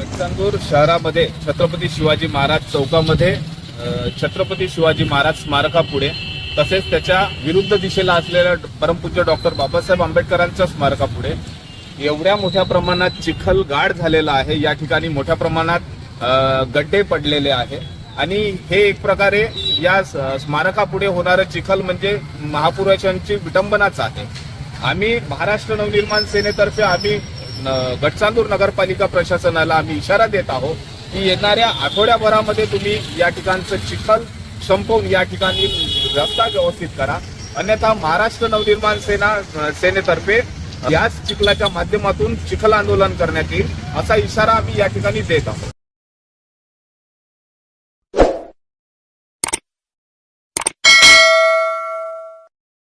लक्षांदूर शहरामध्ये छत्रपती शिवाजी महाराज चौकामध्ये छत्रपती शिवाजी महाराज स्मारकापुढे तसेच त्याच्या विरुद्ध दिशेला असलेल्या परमपूज्य डॉक्टर बाबासाहेब आंबेडकरांच्या स्मारकापुढे एवढ्या मोठ्या प्रमाणात चिखल गाड झालेला आहे. या ठिकाणी मोठ्या प्रमाणात गड्डे पडलेले आहे. आणि हे एक प्रकारे या स्मारकापुढे होणारं चिखल म्हणजे महापुरुषांची विटंबनाच आहे. आम्ही महाराष्ट्र नवनिर्माण सेनेतर्फे आम्ही गटचांदूर नगरपालिका प्रशासनाला आम्ही इशारा देत आहोत की येणाऱ्या आठवड्याभरामध्ये तुम्ही या ठिकाणचं चिखल संपवून या ठिकाणी रस्ता व्यवस्थित करा. अन्यथा महाराष्ट्र नवनिर्माण सेना सेनेतर्फे याच चिखलाच्या माध्यमातून चिखल आंदोलन करण्यात येईल असा इशारा आम्ही या ठिकाणी देत आहोत.